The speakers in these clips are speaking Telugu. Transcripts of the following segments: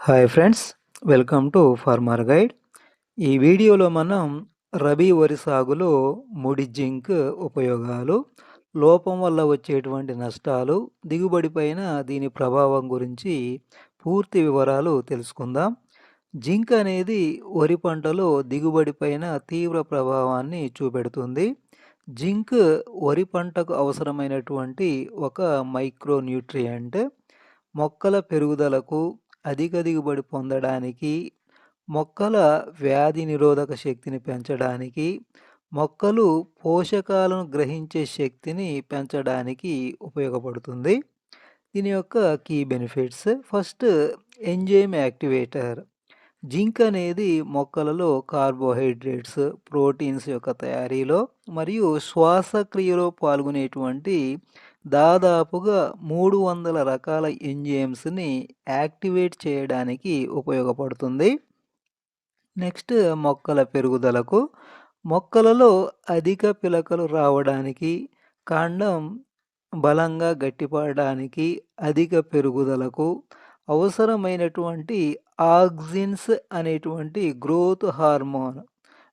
Hi friends welcome to farmer guide ఈ వీడియోలో మనం రబీ వరి సాగులో ముడి జింక్ ఉపయోగాలు లోపం వల్ల వచ్చేటువంటి నష్టాలు దిగుబడి పైన దీని ప్రభావం గురించి పూర్తి వివరాలు తెలుసుకుందాం. జింక్ అనేది వరి పంటలో దిగుబడి పైన తీవ్ర ప్రభావాన్ని చూపెడుతుంది. జింక్ వరి పంటకు అవసరమైనటువంటి ఒక మైక్రో న్యూట్రియంట్ మొక్కల పెరుగుదలకు అధిక దిగుబడి పొందడానికి మొక్కల వ్యాధి నిరోధక శక్తిని పెంచడానికి మొక్కలు పోషకాలను గ్రహించే శక్తిని పెంచడానికి ఉపయోగపడుతుంది. దీని యొక్క key benefits. First enzyme activator. Zinc అనేది మొక్కలలో కార్బోహైడ్రేట్స్ ప్రోటీన్స్ యొక్క తయారీలో మరియు శ్వాసక్రియలో పాల్గొనేటువంటి దాదాపుగా మూడు వందల రకాల ఎంజైమ్స్ని యాక్టివేట్ చేయడానికి ఉపయోగపడుతుంది. నెక్స్ట్ మొక్కల పెరుగుదలకు. మొక్కలలో అధిక పిలకలు రావడానికి కాండం బలంగా గట్టిపడడానికి అధిక పెరుగుదలకు అవసరమైనటువంటి ఆక్సిన్స్ అనేటువంటి గ్రోత్ హార్మోన్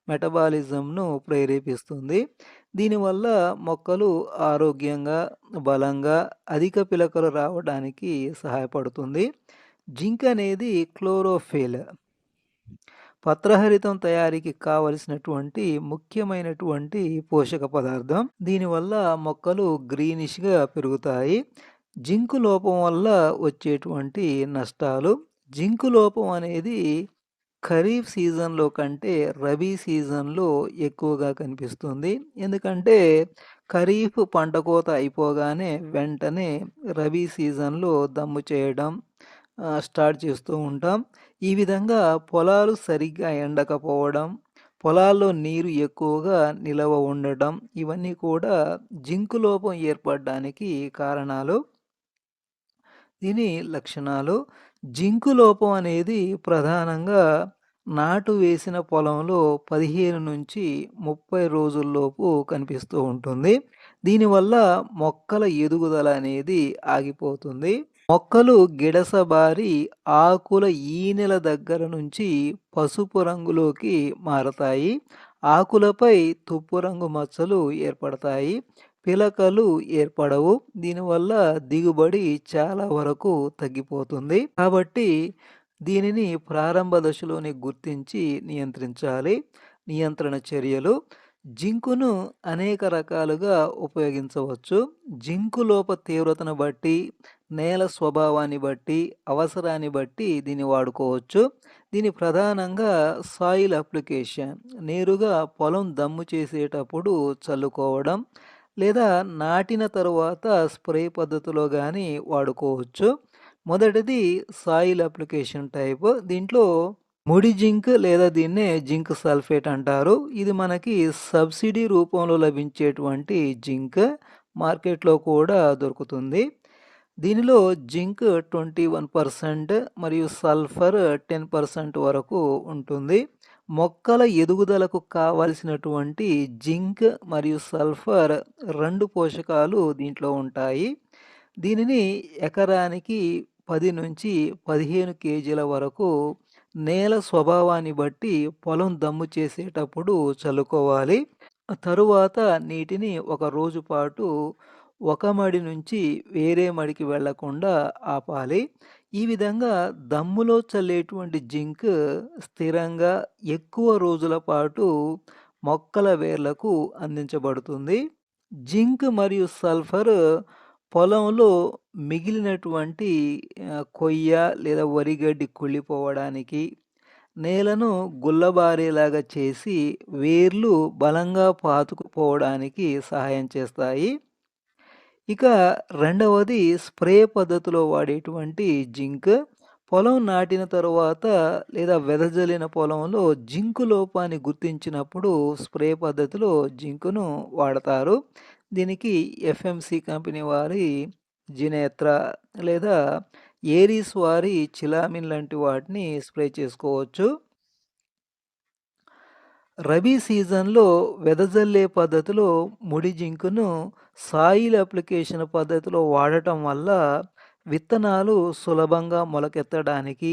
మెటబాలిజంను ప్రేరేపిస్తుంది. దీనివల్ల మొక్కలు ఆరోగ్యంగా బలంగా అధిక పిలకలు రావడానికి సహాయపడుతుంది. జింక్ అనేది క్లోరోఫిల్. పత్రహరితం తయారీకి కావలసినటువంటి ముఖ్యమైనటువంటి పోషక పదార్థం. దీనివల్ల మొక్కలు గ్రీనిష్గా పెరుగుతాయి. జింకు లోపం వల్ల వచ్చేటువంటి నష్టాలు. జింకు లోపం అనేది ఖరీఫ్ సీజన్‌లో కంటే రబీ సీజన్‌లో ఎక్కువగా కనిపిస్తుంది. ఎందుకంటే ఖరీఫ్ పంట కోత అయిపోగానే వెంటనే రబీ సీజన్‌లో దమ్ము చేయడం స్టార్ట్ చేస్తూ ఉంటాం. ఈ విధంగా పొలాలు సరిగ్గా ఎండకపోవడం, పొలాల్లో నీరు ఎక్కువగా నిలవ ఉండడం ఇవన్నీ కూడా జింకు లోపం ఏర్పడడానికి కారణాలు. దీని లక్షణాలు జింకు లోపం అనేది ప్రధానంగా నాటు వేసిన పొలంలో పదిహేను నుంచి ముప్పై రోజుల్లోపు కనిపిస్తూ ఉంటుంది. దీనివల్ల మొక్కల ఎదుగుదల అనేది ఆగిపోతుంది. మొక్కలు గిడసబారి ఆకుల ఈనెల దగ్గర నుంచి పసుపు రంగులోకి మారతాయి. ఆకులపై తుప్పు రంగు మచ్చలు ఏర్పడతాయి. పిలకలు ఏర్పడవు. దీనివల్ల దిగుబడి చాలా వరకు తగ్గిపోతుంది. కాబట్టి దీనిని ప్రారంభ దశలోనే గుర్తించి నియంత్రించాలి. నియంత్రణ చర్యలు జింకును అనేక రకాలుగా ఉపయోగించవచ్చు. జింకు లోప తీవ్రతను బట్టి నేల స్వభావాన్ని బట్టి అవసరాన్ని బట్టి దీన్ని వాడుకోవచ్చు. దీని ప్రధానంగా సాయిల్ అప్లికేషన్ నేరుగా పొలం దమ్ము చేసేటప్పుడు చల్లుకోవడం లేదా నాటిన తరువాత స్ప్రే పద్ధతిలో కానీ వాడుకోవచ్చు. మొదటిది సాయిల్ అప్లికేషన్ టైప్. దీంట్లో ముడి జింక్ లేదా దీన్నే జింక్ సల్ఫేట్ అంటారు. ఇది మనకి సబ్సిడీ రూపంలో లభించేటువంటి జింక్ మార్కెట్లో కూడా దొరుకుతుంది. దీనిలో జింక్ ట్వంటీ వన్ పర్సెంట్ మరియు సల్ఫర్ టెన్ పర్సెంట్ వరకు ఉంటుంది. మొక్కల ఎదుగుదలకు కావలసినటువంటి జింక్ మరియు సల్ఫర్ రెండు పోషకాలు దీంట్లో ఉంటాయి. దీనిని ఎకరానికి పది నుంచి పదిహేను కేజీల వరకు నేల స్వభావాన్ని బట్టి పొలం దమ్ము చేసేటప్పుడు చల్లుకోవాలి. తరువాత నీటిని ఒక రోజు పాటు ఒక మడి నుంచి వేరే మడికి వెళ్ళకుండా ఆపాలి. ఈ విధంగా దమ్ములో చల్లేటువంటి జింక్ స్థిరంగా ఎక్కువ రోజుల పాటు మొక్కల వేర్లకు అందించబడుతుంది. జింక్ మరియు సల్ఫర్ పొలంలో మిగిలినటువంటి కొయ్య లేదా వరిగడ్డి కుళ్ళిపోవడానికి నేలను గుల్లబారేలాగా చేసి వేర్లు బలంగా పాతుకుపోవడానికి సహాయం చేస్తాయి. ఇక రెండవది స్ప్రే పద్ధతిలో వాడేటువంటి జింక్. పొలం నాటిన తరువాత లేదా వెదజల్లిన పొలంలో జింకు లోపాన్ని గుర్తించినప్పుడు స్ప్రే పద్ధతిలో జింకును వాడతారు. దీనికి ఎఫ్ఎంసి కంపెనీ వారి జినేత్ర లేదా ఏరీస్ వారి చిలామిన్ లాంటి వాటిని స్ప్రే చేసుకోవచ్చు రబీ సీజన్లో వెదజల్లే పద్ధతిలో ముడి జింకును సాయిల్ అప్లికేషన్ పద్ధతిలో వాడటం వల్ల విత్తనాలు సులభంగా మొలకెత్తడానికి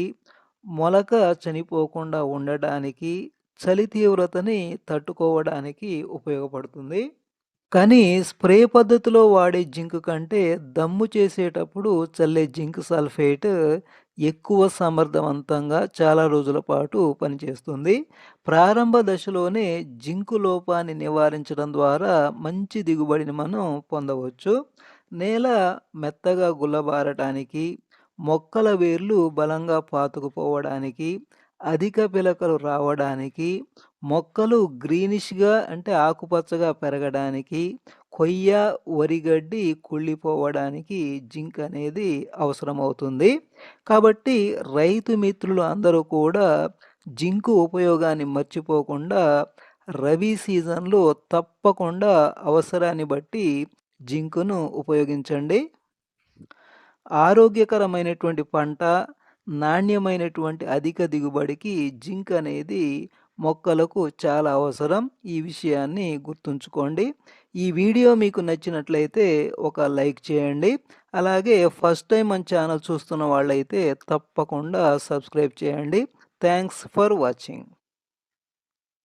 మొలక చనిపోకుండా ఉండడానికి, చలి తీవ్రతని తట్టుకోవడానికి ఉపయోగపడుతుంది. కానీ స్ప్రే పద్ధతిలో వాడే జింక్ కంటే దమ్ము చేసేటప్పుడు చల్లే జింక్ సల్ఫేట్ ఎక్కువ సమర్థవంతంగా చాలా రోజుల పాటు పనిచేస్తుంది. ప్రారంభ దశలోనే జింకు లోపాన్ని నివారించడం ద్వారా మంచి దిగుబడిని మనం పొందవచ్చు. నేల మెత్తగా గుల్లబారటానికి, మొక్కల వేర్లు బలంగా పాతుకుపోవడానికి, అధిక పిలకలు రావడానికి, మొక్కలు గ్రీనిష్‌గా అంటే ఆకుపచ్చగా పెరగడానికి, కొయ్య, వరిగడ్డి కుళ్ళిపోవడానికి జింక్ అనేది అవసరమవుతుంది. కాబట్టి రైతు మిత్రులు అందరూ కూడా జింకు ఉపయోగాన్ని మర్చిపోకుండా రబీ సీజన్‌లో తప్పకుండా అవసరాన్ని బట్టి జింకును ఉపయోగించండి. ఆరోగ్యకరమైనటువంటి పంట, నాణ్యమైనటువంటి అధిక దిగుబడికి జింక్ అనేది మొక్కలకు చాలా అవసరం. ఈ విషయాన్ని గుర్తుంచుకోండి. ఈ వీడియో మీకు నచ్చినట్లయితే ఒక లైక్ చేయండి. అలాగే ఫస్ట్ టైం మన ఛానల్ చూస్తున్న వాళ్ళైతే తప్పకుండా సబ్స్క్రైబ్ చేయండి. Thanks for watching.